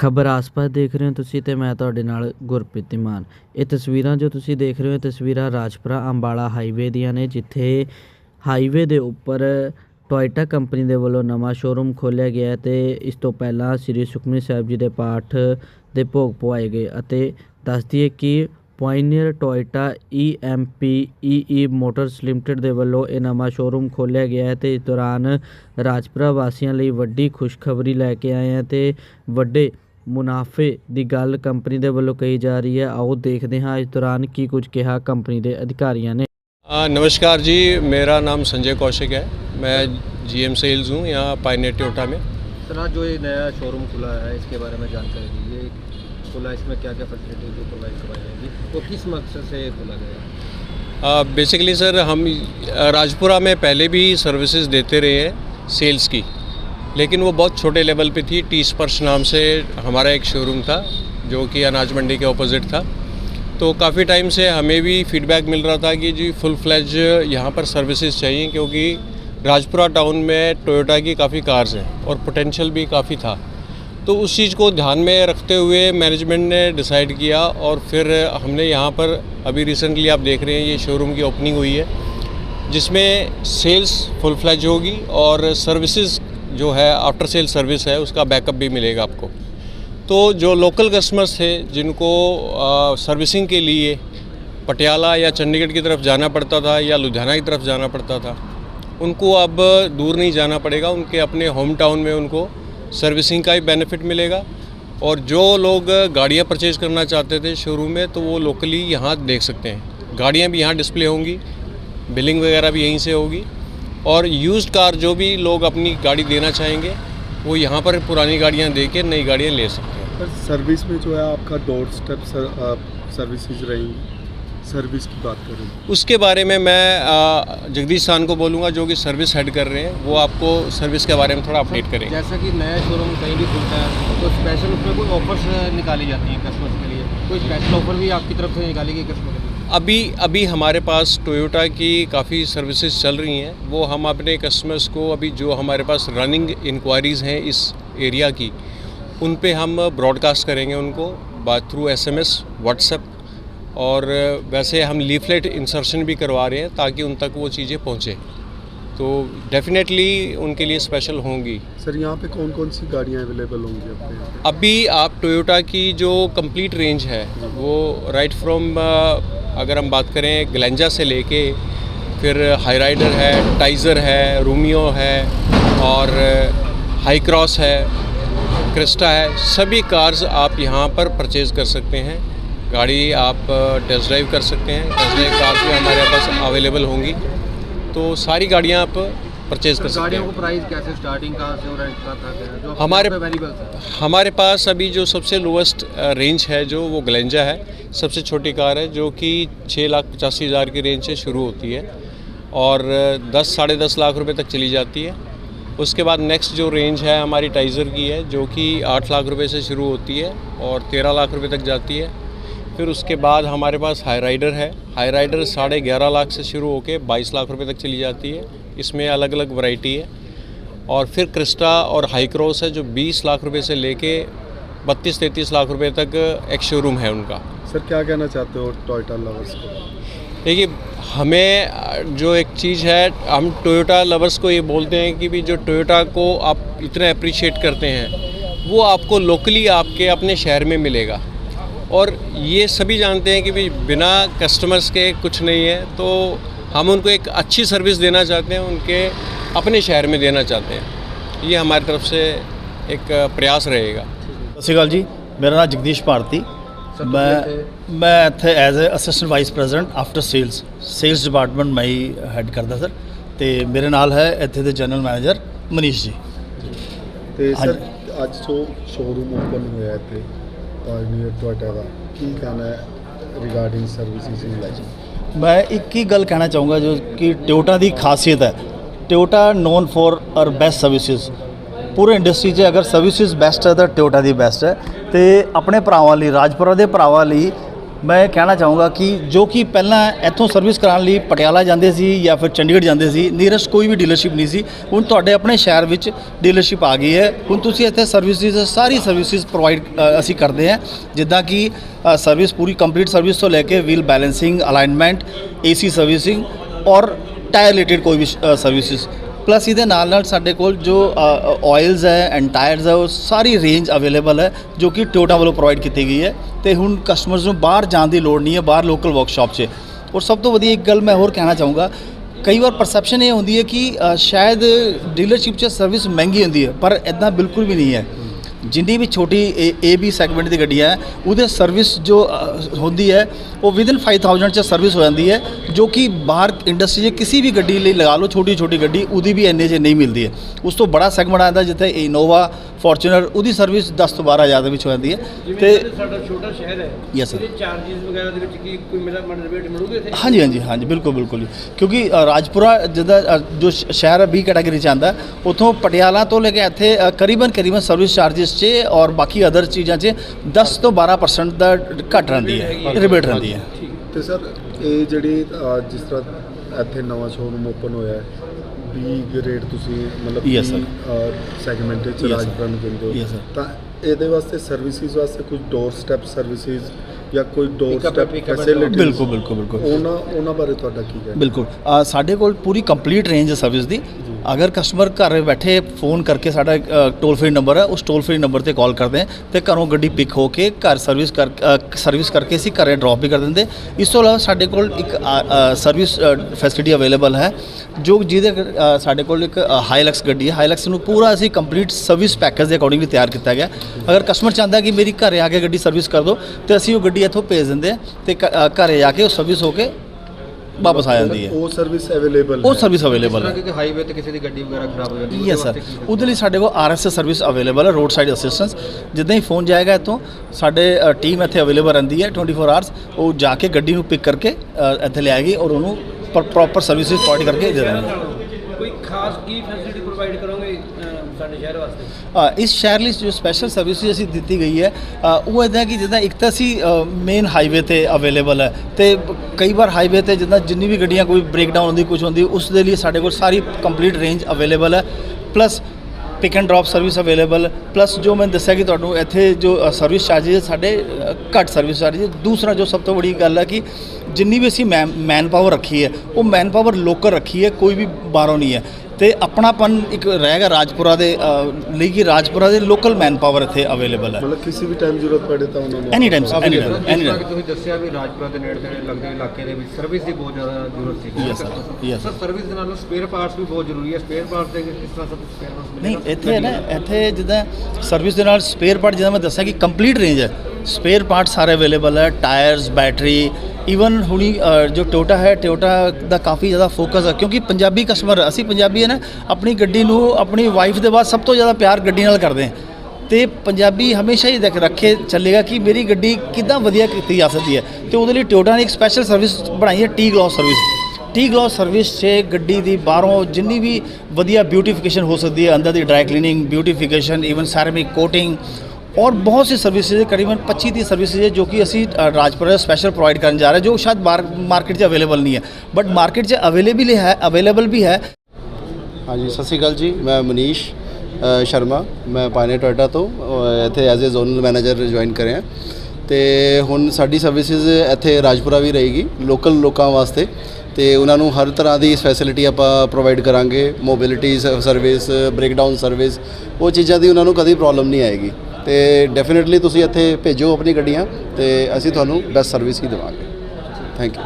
ਖਬਰ ਆਸ-ਪਾਸ ਦੇਖ ਰਹੇ ਹੋ ਤੁਸੀਂ ਤੇ ਮੈਂ ਤੁਹਾਡੇ ਨਾਲ ਗੁਰਪ੍ਰੀਤ ਮਾਨ। ਇਹ ਤਸਵੀਰਾਂ ਜੋ ਤੁਸੀਂ ਦੇਖ ਰਹੇ ਹੋ ਤਸਵੀਰਾਂ ਰਾਜਪੁਰਾ ਅੰਬਾਲਾ ਹਾਈਵੇ ਦੀਆਂ ਨੇ, ਜਿੱਥੇ ਹਾਈਵੇ ਦੇ ਉੱਪਰ ਟੋਇਟਾ ਕੰਪਨੀ ਦੇ ਵੱਲੋਂ ਨਵਾਂ ਸ਼ੋਰੂਮ ਖੋਲ੍ਹਿਆ ਗਿਆ ਹੈ ਤੇ ਇਸ ਤੋਂ ਪਹਿਲਾਂ ਸ੍ਰੀ ਸੁਖਮਨੀ ਸਾਹਿਬ ਜੀ ਦੇ ਪਾਠ ਦੇ ਭੋਗ ਪਵਾਏ ਗਏ ਅਤੇ ਦੱਸ ਦਈਏ ਕਿ ਪੁਆਇਨੀਅਰ ਟੋਇਟਾ ਈਐਮਪੀ ਈਈ ਮੋਟਰਸ ਲਿਮਟਿਡ ਦੇ ਵੱਲੋਂ ਇਹ ਨਵਾਂ ਸ਼ੋਰੂਮ ਖੋਲ੍ਹਿਆ ਗਿਆ ਹੈ ਤੇ ਇਸ ਦੌਰਾਨ ਰਾਜਪੁਰਾ ਵਾਸੀਆਂ ਲਈ ਵੱਡੀ ਖੁਸ਼ਖਬਰੀ ਲੈ ਕੇ ਆਏ ਹਾਂ ਤੇ ਵੱਡੇ ਮੁਨਾਫੇ ਦੀ ਗੱਲ ਕੰਪਨੀ ਦੇ ਵੱਲੋਂ ਕਹੀ ਜਾ ਰਹੀ ਹੈ ਆਓ ਦੇਖਦੇ ਹਾਂ ਇਸ ਦੌਰਾਨ ਕੀ ਕੁਝ ਕਿਹਾ ਕੰਪਨੀ ਦੇ ਅਧਿਕਾਰੀਆਂ ਨੇ आ, नमस्कार जी मेरा नाम संजय कौशिक है मैं जीएम सेल्स हूँ यहाँ पाइनेट टोटा में सर आज जो ये नया शोरूम खुला है इसके बारे में जानकारी दीजिए खुला इसमें क्या क्या फैसिलिटीज जो प्रोवाइड करवाई जाएगी तो किस मकसद से ये खोला गया बेसिकली सर हम अ, राजपुरा में पहले भी सर्विसेज देते रहे हैं सेल्स की लेकिन वो बहुत छोटे लेवल पे थी, टी स्पर्श नाम से हमारा एक शोरूम था, जो कि अनाज मंडी के ऑपोजिट था। तो काफ़ी टाइम से हमें भी फीडबैक मिल रहा था कि जी फुल फ्लैज यहाँ पर सर्विसेज़ चाहिए, क्योंकि राजपुरा टाउन में टोयोटा की काफ़ी कार्स हैं और पोटेंशियल भी काफ़ी था। तो उस चीज़ को ध्यान में रखते हुए मैनेजमेंट ने डिसाइड किया और फिर हमने यहाँ पर अभी रिसेंटली आप देख रहे हैं, ये शोरूम की ओपनिंग हुई है, जिसमें सेल्स फुल फ्लैज होगी और सर्विसेज़ जो है आफ्टर सेल सर्विस है, उसका बैकअप भी मिलेगा आपको। तो जो लोकल कस्टमर्स थे जिनको सर्विसिंग के लिए पटियाला या चंडीगढ़ की तरफ़ जाना पड़ता था या लुधियाना की तरफ़ जाना पड़ता था, उनको अब दूर नहीं जाना पड़ेगा। उनके अपने होम टाउन में उनको सर्विसिंग का ही बेनिफिट मिलेगा। और जो लोग गाड़ियाँ परचेज करना चाहते थे शोरूम में तो वो लोकली यहाँ देख सकते हैं। गाड़ियाँ भी यहाँ डिस्प्ले होंगी बिलिंग वगैरह भी यहीं से होगी। और यूज्ड कार जो भी लोग अपनी गाड़ी देना चाहेंगे वो यहाँ पर पुरानी गाड़ियाँ दे के नई गाड़ियाँ ले सकते हैं। सर सर्विस में जो है आपका डोर स्टेप सर, सर्विसेज़ रहेंगी। सर्विस की बात करें। उसके बारे में मैं जगदीश खान को बोलूँगा जो कि सर्विस हेड कर रहे हैं वो आपको सर्विस के बारे में थोड़ा अपडेट करेंगे। जैसा कि नया शोरूम कहीं भी खुलता है तो स्पेशल उसमें कोई ऑफर्स निकाली जाती हैं कस्टमर्स के लिए। कोई स्पेशल ऑफ़र भी आपकी तरफ़ से निकाली गई कस्टमर अभी अभी हमारे पास टोयोटा की काफ़ी सर्विसेज़ चल रही हैं। वो हम अपने कस्टमर्स को अभी जो हमारे पास रनिंग इंक्वायरीज़ हैं इस एरिया की उन पे हम ब्रॉडकास्ट करेंगे उनको बात थ्रू एसएमएस व्हाट्सएप और वैसे हम लीफलेट इंसर्शन भी करवा रहे हैं ताकि उन तक वो चीज़ें पहुँचे। तो डेफिनेटली उनके लिए स्पेशल होंगी। सर यहाँ पे कौन कौन सी गाड़ियाँ अवेलेबल होंगी अपने अभी आप टोयोटा की जो कंप्लीट रेंज है वो राइट फ्रॉम अगर हम बात करें ग्लेंजा से लेके फिर हाई राइडर है, टाइज़र है, रोमियो है और हाई क्रॉस है, क्रिस्टा है, सभी कार्स आप यहाँ पर परचेज़ कर सकते हैं। गाड़ी आप टेस्ट ड्राइव कर सकते हैं। टेस्ट ड्राइव कार्स भी हमारे पास अवेलेबल होंगी। तो सारी गाड़ियाँ आप परचेज़ कर सकते हैं। प्राइस कैसे स्टार्टिंग कहाँ से और कहाँ से है हमारे- हमारे पास अभी जो सबसे लोवेस्ट रेंज है जो वो ग्लेंजा है सबसे छोटी कार है जो कि छः लाख पचासी हज़ार की रेंज से शुरू होती है और दस साढ़े दस लाख रुपए तक चली जाती है। उसके बाद नेक्स्ट जो रेंज है हमारी टाइज़र की है जो कि आठ लाख रुपए से शुरू होती है और तेरह लाख रुपए तक जाती है। फिर उसके बाद हमारे पास हाई राइडर है। हाई राइडर साढ़े ग्यारह लाख से शुरू होकर बाईस लाख रुपए तक चली जाती है। इसमें अलग अलग वैरायटी है। और फिर क्रिस्टा और हाई क्रॉस है जो 20 लाख रुपए से लेके 32-33 लाख रुपए तक एक शोरूम है उनका। सर क्या कहना चाहते हो टोयोटा लवर्स को? देखिए हमें जो एक चीज़ है हम टोयोटा लवर्स को ये बोलते हैं कि भी जो टोयोटा को आप इतना अप्रिशिएट करते हैं वो आपको लोकली आपके अपने शहर में मिलेगा। और ये सभी जानते हैं कि भी बिना कस्टमर्स के कुछ नहीं है तो हम उनको एक अच्छी सर्विस देना चाहते हैं उनके अपने शहर में देना चाहते हैं ये हमारी तरफ से एक अ, प्रयास रहेगा ਸਤਿ ਸ਼੍ਰੀ ਅਕਾਲ ਜੀ ਮੇਰਾ ਨਾਮ ਜਗਦੀਸ਼ ਭਾਰਤੀ ਸਰ ਮੈਂ ਤੁਸੀਂ ਇੱਥੇ- ਮੈਂ ਇੱਥੇ as a assistant vice president after sales sales department ਮੈਂ ਹੀ ਹੈਡ ਕਰਦਾ ਸਰ ਤੇ ਮੇਰੇ ਨਾਲ ਹੈ ਇੱਥੇ ਦੇ ਜਨਰਲ ਮੈਨੇਜਰ ਮਨੀਸ਼ ਜੀ ਤੇ ਹਾਂਜੀ। ਸਰ ਅੱਜ ਜੋ ਸ਼ੋਰੂਮ ਓਪਨ ਹੋਇਆ ਇੱਥੇ ਪਾਇਨੀਅਰ ਟੋਇਟਾ ਦਾ ਕੀ ਕਹਿਣਾ ਹੈ ਰਿਗਾਰਡਿੰਗ ਸਰਵਿਸਿਜ਼ ਇਨ ਲਾਈਫ ਮੈਂ ਇੱਕ ਹੀ ਗੱਲ ਕਹਿਣਾ ਚਾਹੂੰਗਾ ਜੋ ਕਿ ਟਿਓਟਾ ਦੀ ਖਾਸੀਅਤ ਹੈ। Toyota known for our best services ਪੂਰੇ ਇੰਡਸਟਰੀ 'ਚ ਅਗਰ ਸਰਵਿਸਿਜ਼ ਬੈਸਟ ਹੈ ਤਾਂ ਟਿਓਟਾ ਦੀ ਬੈਸਟ ਹੈ। ਤੇ ਆਪਣੇ ਭਰਾਵਾਂ ਲਈ, ਰਾਜਪੁਰਾ ਦੇ ਭਰਾਵਾਂ ਲਈ ਮੈਂ ਕਹਿਣਾ ਚਾਹੂੰਗਾ ਕਿ ਜੋ ਕਿ ਪਹਿਲਾਂ ਇੱਥੋਂ ਸਰਵਿਸ ਕਰਾਉਣ ਲਈ ਪਟਿਆਲਾ ਜਾਂਦੇ ਸੀ ਜਾਂ ਫਿਰ ਚੰਡੀਗੜ੍ਹ ਜਾਂਦੇ ਸੀ ਨੀਅਰੈਸਟ ਕੋਈ ਵੀ ਡੀਲਰਸ਼ਿਪ ਨਹੀਂ ਸੀ। ਹੁਣ ਤੁਹਾਡੇ ਆਪਣੇ ਸ਼ਹਿਰ ਵਿੱਚ ਡੀਲਰਸ਼ਿਪ ਆ ਗਈ ਹੈ। ਹੁਣ ਤੁਸੀਂ ਇੱਥੇ ਸਰਵਿਸਿਜ਼ ਸਾਰੀ ਸਰਵਿਸਿਜ਼ ਪ੍ਰੋਵਾਈਡ ਅਸੀਂ ਕਰਦੇ ਹਾਂ। ਜਿੱਦਾਂ ਕਿ ਸਰਵਿਸ ਪੂਰੀ ਕੰਪਲੀਟ ਸਰਵਿਸ ਤੋਂ ਲੈ ਕੇ wheel balancing alignment AC servicing ਔਰ ਟਾਇਰ ਰਿਲੇਟਡ ਕੋਈ ਵੀ ਸਰਵਿਸਿਜ਼ ਪਲੱਸ ਇਹਦੇ ਨਾਲ ਨਾਲ ਸਾਡੇ ਕੋਲ ਜੋ ਆਇਲਸ ਹੈ ਐਂਡ ਟਾਇਰਸ ਹੈ, ਉਹ ਸਾਰੀ ਰੇਂਜ ਅਵੇਲੇਬਲ ਹੈ, ਜੋ ਕਿ ਟੋਟਾ ਵੱਲੋਂ ਪ੍ਰੋਵਾਈਡ ਕੀਤੀ ਗਈ ਹੈ। ਤੇ ਹੁਣ ਕਸਟਮਰਸ ਨੂੰ ਬਾਹਰ ਜਾਣ ਦੀ ਲੋੜ ਨਹੀਂ ਹੈ, ਬਾਹਰ ਲੋਕਲ ਵਰਕਸ਼ਾਪ 'ਚ। ਔਰ ਸਭ ਤੋਂ ਵਧੀਆ ਇੱਕ ਗੱਲ ਮੈਂ ਹੋਰ ਕਹਿਣਾ ਚਾਹੂੰਗਾ, ਕਈ ਵਾਰ ਪਰਸੈਪਸ਼ਨ ਇਹ ਹੁੰਦੀ ਹੈ ਕਿ ਸ਼ਾਇਦ ਡੀਲਰਸ਼ਿਪ 'ਚ ਸਰਵਿਸ ਮਹਿੰਗੀ ਹੁੰਦੀ ਹੈ, ਪਰ ਇਦਾਂ ਬਿਲਕੁਲ ਵੀ ਨਹੀਂ ਹੈ। ਜਿੰਦੀ ਵੀ ਛੋਟੀ ਏ ਬੀ ਸੈਗਮੈਂਟ ਦੀ ਗੱਡੀ ਹੈ ਉਹਦੇ ਸਰਵਿਸ ਜੋ ਹੁੰਦੀ ਹੈ ਉਹ ਵਿਦਨ 5000 ਚ ਸਰਵਿਸ ਹੋ ਜਾਂਦੀ ਹੈ ਜੋ ਕਿ ਬਾਹਰ ਇੰਡਸਟਰੀ 'ਚ ਕਿਸੇ ਵੀ ਗੱਡੀ ਲਈ ਲਗਾ ਲਓ ਛੋਟੀ ਛੋਟੀ ਗੱਡੀ ਉਹਦੀ ਵੀ ਐਨੇ 'ਚ ਨਹੀਂ ਮਿਲਦੀ ਹੈ। ਉਸ ਤੋਂ ਬੜਾ ਸੈਗਮੈਂਟ ਆਉਂਦਾ ਜਿੱਥੇ ਇਨੋਵਾ ਫੋਰਚੂਨਰ ਉਹਦੀ ਸਰਵਿਸ 10 ਤੋਂ 12000 ਦੇ ਵਿੱਚ ਹੋ ਜਾਂਦੀ ਹੈ। ਤੇ ਸਾਡਾ ਛੋਟਾ ਸ਼ਹਿਰ ਹੈ ਯੈਸ ਸਰ ਚਾਰजेस ਵਗੈਰਾ ਦੇ ਵਿੱਚ ਕੀ ਕੋਈ ਮੇਰਾ ਮਤਲਬ ਰੇਟ ਮਿਲੂਗੇ ਇੱਥੇ? ਹਾਂਜੀ ਹਾਂਜੀ ਹਾਂਜੀ ਬਿਲਕੁਲ ਬਿਲਕੁਲ ਕਿਉਂਕਿ ਰਾਜਪੁਰਾ ਜਿਹਦਾ ਜੋ ਸ਼ਹਿਰ ਹੈ ਬੀ ਕੈਟਾਗਰੀ ਚ ਆਉਂਦਾ ਉਥੋਂ ਪਟਿਆਲਾ ਤੋਂ ਲੈ ਕੇ ਇੱਥੇ ਕਰੀਬਨ ਕਰੀਬਨ ਸਰਵਿਸ ਚਾਰजेस 'ਚ ਔਰ ਬਾਕੀ ਅਦਰ ਚੀਜ਼ਾਂ 'ਚ 10 ਤੋਂ 12% ਦਾ ਘਟ ਰਹਿੰਦੀ ਹੈ ਰਿਬੇਟ ਰਹਿੰਦੀ ਹੈ। ਤੇ ਸਰ ਇਹ ਜਿਹੜੀ ਜਿਸ ਤਰ੍ਹਾਂ ਇੱਥੇ ਨਵਾਂ ਸ਼ੋਰੂਮ ਓਪਨ ਹੋਇਆ ਹੈ ਬੀ ਗ੍ਰੇਡ ਤੁਸੀਂ ਮਤਲਬ Yes, sir. ਸੈਗਮੈਂਟ ਵਿੱਚ Yes, sir. ਰਾਜਪੁਰਾ ਨੂੰ ਦਿੰਦੇ ਹੋ. ਤਾਂ ਇਹਦੇ ਵਾਸਤੇ ਸਰਵਿਸਿਜ਼ ਵਾਸਤੇ ਕੁਝ ਡੋਰ ਸਟੈਪ ਸਰਵਿਸਿਜ਼ ਜਾਂ ਕੋਈ ਡੋਰ ਸਟੈਪ ਫੈਸਿਲਿਟੀ ਬਿਲਕੁਲ ਬਿਲਕੁਲ ਬਿਲਕੁਲ। ਉਹਨਾਂ ਉਹਨਾਂ ਬਾਰੇ ਤੁਹਾਡਾ ਕੀ ਕਹਿਣਾ? ਬਿਲਕੁਲ। ਸਾਡੇ ਕੋਲ ਪੂਰੀ ਕੰਪਲੀਟ ਰੇਂਜ ਹੈ ਸਰਵਿਸ ਦੀ। ਅਗਰ ਕਸਟਮਰ ਘਰ ਬੈਠੇ ਫੋਨ ਕਰਕੇ ਸਾਡਾ ਟੋਲ ਫ੍ਰੀ ਨੰਬਰ ਹੈ, ਉਸ ਟੋਲ ਫ੍ਰੀ ਨੰਬਰ ਤੇ ਕਾਲ ਕਰਦੇ ਹੈ ਤੇ ਘਰੋਂ ਗੱਡੀ ਪਿਕ ਹੋ ਕੇ ਘਰ ਸਰਵਿਸ ਕਰ ਸਰਵਿਸ ਕਰਕੇ ਅਸੀਂ ਘਰੇ ਡ੍ਰੌਪ ਵੀ ਕਰ ਦਿੰਦੇ। ਇਸ ਤੋਂ ਇਲਾਵਾ ਸਾਡੇ ਕੋਲ ਇੱਕ ਸਰਵਿਸ ਫੈਸਿਲਿਟੀ ਅਵੇਲੇਬਲ ਹੈ, ਜੋ ਜਿਹਦੇ ਸਾਡੇ ਕੋਲ ਇੱਕ ਹਾਈਲੈਕਸ ਗੱਡੀ ਹੈ। ਹਾਈਲੈਕਸ ਨੂੰ ਪੂਰਾ ਅਸੀਂ ਕੰਪਲੀਟ ਸਰਵਿਸ ਪੈਕੇਜ ਦੇ ਅਕੋਰਡਿੰਗਲੀ ਤਿਆਰ ਕੀਤਾ ਗਿਆ। ਅਗਰ ਕਸਟਮਰ ਚਾਹੁੰਦਾ ਕਿ ਮੇਰੀ ਘਰੇ ਆ ਕੇ ਗੱਡੀ ਸਰਵਿਸ ਕਰ ਦਿਓ ਤੇ ਅਸੀਂ ਉਹ ਗੱਡੀ ਇੱਥੋਂ ਭੇਜ ਦਿੰਦੇ ਹਾਂ ਤੇ ਘ- ਘਰੇ ਆ ਕੇ ਉਹ ਸਰਵਿਸ ਹੋ ਕੇ ਵਾਪਸ ਆ ਜਾਂਦੀ ਹੈ। ਉਹ ਸਰਵਿਸ ਅਵੇਲੇਬਲ ਉਹ ਸਰਵਿਸ ਅਵੇਲੇਬਲ ਹੈ। ਕਿ ਹਾਈਵੇ ਤੇ ਕਿਸੇ ਦੀ ਗੱਡੀ ਵਗੈਰਾ ਖਰਾਬ ਹੋ ਜਾਂਦੀ ਹੈ, ਯੈਸ ਸਰ ਉਹਦੇ ਲਈ ਸਾਡੇ ਕੋਲ ਆਰਐਸਐਸ ਸਰਵਿਸ ਅਵੇਲੇਬਲ ਹੈ ਰੋਡ ਸਾਈਡ ਅਸਿਸਟੈਂਸ ਜਿੱਦਾਂ ਹੀ ਫੋਨ ਜਾਏਗਾ ਇੱਥੋਂ ਸਾਡੇ ਟੀਮ ਇੱਥੇ ਅਵੇਲੇਬਲ ਰਹਿੰਦੀ ਹੈ 24 ਆਵਰਸ ਉਹ ਜਾ ਕੇ ਗੱਡੀ ਨੂੰ ਪਿਕ ਕਰਕੇ ਇੱਥੇ ਲਿਆਏਗੀ ਔਰ ਉਹਨੂੰ ਪ੍ਰੋਪਰ ਸਰਵਿਸਿਜ਼ ਪ੍ਰੋਵਾਈਡ ਕਰਕੇ ਦੇ ਦੇਣਗੇ। ਕੋਈ ਖਾਸ ਕੀ ਫੈਸਿਲਿਟੀ ਪ੍ਰੋਵਾਈਡ ਕਰੋਗੇ? ਸਾਡੇ ਸ਼ਹਿਰ ਵਾਸਤੇ? ਇਸ ਸ਼ਹਿਰ ਲਈ ਜੋ ਸਪੈਸ਼ਲ ਸਰਵਿਸ ਅਸੀਂ ਦਿੱਤੀ ਗਈ ਹੈ ਉਹ ਇਦਾਂ ਕਿ ਜਿੱਦਾਂ ਇੱਕ ਤਾਂ ਸੀ ਮੇਨ ਹਾਈਵੇ ਤੇ ਅਵੇਲੇਬਲ ਹੈ ਤੇ ਕਈ ਵਾਰ ਹਾਈਵੇ ਤੇ ਜਿੱਦਾਂ ਜਿੰਨੀ ਵੀ ਗੱਡੀਆਂ ਕੋਈ ਬ੍ਰੇਕਡਾਊਨ ਹੁੰਦੀ ਕੁਝ ਹੁੰਦੀ, ਉਸ ਦੇ ਲਈ ਸਾਡੇ ਕੋਲ ਸਾਰੀ ਕੰਪਲੀਟ ਰੇਂਜ ਅਵੇਲੇਬਲ ਹੈ plus pick and drop service available plus ਜੋ ਮੈਂ ਦੱਸਿਆ ਕਿ ਤੁਹਾਨੂੰ ਇੱਥੇ ਜੋ ਸਰਵਿਸ ਚਾਰजेस ਸਾਡੇ ਘੱਟ ਸਰਵਿਸ ਚਾਰजेस ਦੂਸਰਾ ਜੋ ਸਭ ਤੋਂ ਵੱਡੀ ਗੱਲ ਹੈ ਕਿ ਜਿੰਨੀ ਵੀ ਅਸੀਂ ਮੈਨ ਪਾਵਰ ਰੱਖੀ ਹੈ, ਉਹ ਮੈਨ ਪਾਵਰ ਲੋਕਲ ਰੱਖੀ ਹੈ, ਕੋਈ ਵੀ ਬਾਹਰੋਂ ਨਹੀਂ ਹੈ। ਤੇ ਆਪਣਾਪਨ ਇੱਕ ਰਹੇਗਾ ਰਾਜਪੁਰਾ ਦੇ ਲਈ ਕਿ ਰਾਜਪੁਰਾ ਦੇ ਲੋਕਲ ਮੈਨ ਪਾਵਰ ਇੱਥੇ ਅਵੇਲੇਬਲ ਹੈ। ਮਤਲਬ ਕਿਸੇ ਵੀ ਟਾਈਮ ਜ਼ਰੂਰਤ ਪੜੇ ਤਾਂ ਉਹਨਾਂ ਨੂੰ ਐਨੀ ਟਾਈਮ ਐਨੀ ਟਾਈਮ ਐਨੀ ਤੁਸੀਂ ਦੱਸਿਆ ਵੀ ਰਾਜਪੁਰਾ ਦੇ ਨੇੜੇ ਦੇ ਲੱਗਦੇ ਇਲਾਕੇ ਦੇ ਵਿੱਚ ਸਰਵਿਸ ਦੀ ਬਹੁਤ ਜ਼ਿਆਦਾ ਜ਼ਰੂਰਤ ਸੀ। Sir. Yes, ਸਰ ਸਰਵਿਸ ਦੇ ਨਾਲ ਸਪੇਅਰ ਪਾਰਟਸ ਵੀ ਬਹੁਤ ਜ਼ਰੂਰੀ ਹੈ। ਸਪੇਅਰ ਪਾਰਟਸ ਦੇ ਕਿਸ ਤਰ੍ਹਾਂ ਸਭ ਸਪੇਅਰ ਪਾਰਟਸ ਨਹੀਂ ਇੱਥੇ ਨਾ ਇੱਥੇ ਜਿੱਦਾਂ ਸਰਵਿਸ ਦੇ ਨਾਲ ਸਪੇਅਰ ਪਾਰਟ ਜਿੱਦਾਂ ਮੈਂ ਦੱਸਿਆ ਕਿ ਕੰਪਲੀਟ ਰੇਂਜ ਹੈ। ਸਪੇਅਰ ਪਾਰਟ ਸਾਰੇ ਅਵੇਲੇਬਲ ਹੈ ਟਾਇਰਸ ਬੈਟਰੀ ਈਵਨ ਹੁਣੀ ਜੋ ਟੋਟਾ ਹੈ ਟੋਟਾ ਦਾ ਕਾਫੀ ਜ਼ਿਆਦਾ ਫੋਕਸ ਹੈ ਕਿਉਂਕਿ ਪੰਜਾਬੀ ਕਸਟਮਰ ਅਸੀਂ ਪੰਜਾਬੀ ਹੈ ਨਾ, ਆਪਣੀ ਗੱਡੀ ਨੂੰ, ਆਪਣੀ ਵਾਈਫ ਦੇ ਬਾਅਦ ਸਭ ਤੋਂ ਜ਼ਿਆਦਾ ਪਿਆਰ ਗੱਡੀ ਨਾਲ ਕਰਦੇ ਹਾਂ। ਤੇ ਪੰਜਾਬੀ ਹਮੇਸ਼ਾ ਹੀ ਦੇਖ, ਰੱਖੇ ਚੱਲੇਗਾ ਕਿ ਮੇਰੀ ਗੱਡੀ ਕਿੱਦਾਂ ਵਧੀਆ ਕੀਤੀ ਜਾ ਸਕਦੀ ਹੈ। ਤੇ ਉਹਦੇ ਲਈ ਟੋਟਾ ਨੇ ਇੱਕ ਸਪੈਸ਼ਲ ਸਰਵਿਸ ਬਣਾਈ ਹੈ T gloss service T gloss service 'ਚ ਗੱਡੀ ਦੀ ਬਾਹਰੋਂ ਜਿੰਨੀ ਵੀ ਵਧੀਆ ਬਿਊਟੀਫਿਕੇਸ਼ਨ ਹੋ ਸਕਦੀ ਹੈ, ਅੰਦਰ ਦੀ dry cleaning beautification even ceramic coating ਔਰ ਬਹੁਤ ਸੀ ਸਰਵਿਸਿਜ਼ ਕਰੀਬਨ 25 ਦੀ ਸਰਵਿਸਿਜ਼ ਜੋ ਕਿ ਅਸੀਂ ਰਾਜਪੁਰਾ ਸਪੈਸ਼ਲ ਪ੍ਰੋਵਾਈਡ ਕਰਨ ਜਾ ਰਹੇ ਜੋ ਸ਼ਾਇਦ ਮਾਰਕੀਟ 'ਚ ਅਵੇਲੇਬਲ ਨਹੀਂ ਹੈ। ਬਟ ਮਾਰਕੀਟ 'ਚ ਅਵੇਲੇਬਲ ਹੈ ਅਵੇਲੇਬਲ ਵੀ ਹੈ। ਹਾਂਜੀ, ਸਤਿ ਸ਼੍ਰੀ ਅਕਾਲ ਜੀ, ਮੈਂ ਮਨੀਸ਼ ਸ਼ਰਮਾ, ਮੈਂ ਪਾਇਨੇ ਟੋਇਟਾ ਤੋਂ ਇੱਥੇ as a zonal manager join ਕਰਿਆ। ਤੇ ਹੁਣ ਸਾਡੀ ਸਰਵਿਸਿਜ਼ ਇੱਥੇ ਰਾਜਪੁਰਾ ਵੀ ਰਹੇਗੀ ਲੋਕਲ ਲੋਕਾਂ ਵਾਸਤੇ। ਤੇ ਉਹਨਾਂ ਨੂੰ ਹਰ ਤਰ੍ਹਾਂ ਦੀ ਫੈਸਿਲਿਟੀ ਆਪਾਂ ਪ੍ਰੋਵਾਈਡ ਕਰਾਂਗੇ ਮੋਬਿਲਿਟੀ ਸਰਵਿਸ ਬ੍ਰੇਕਡਾਊਨ ਸਰਵਿਸ ਉਹ ਚੀਜ਼ਾਂ ਦੀ ਉਹਨਾਂ ਨੂੰ ਕਦੀ ਪ੍ਰੋਬਲਮ ਨਹੀਂ ਆਏਗੀ। ਤੇ ਡੈਫੀਨਿਟਲੀ ਤੁਸੀਂ ਇੱਥੇ ਭੇਜੋ ਆਪਣੀ ਗੱਡੀਆਂ ਤੇ ਅਸੀਂ ਤੁਹਾਨੂੰ ਬੈਸਟ ਸਰਵਿਸ ਹੀ ਦੇਵਾਂਗੇ। Thank you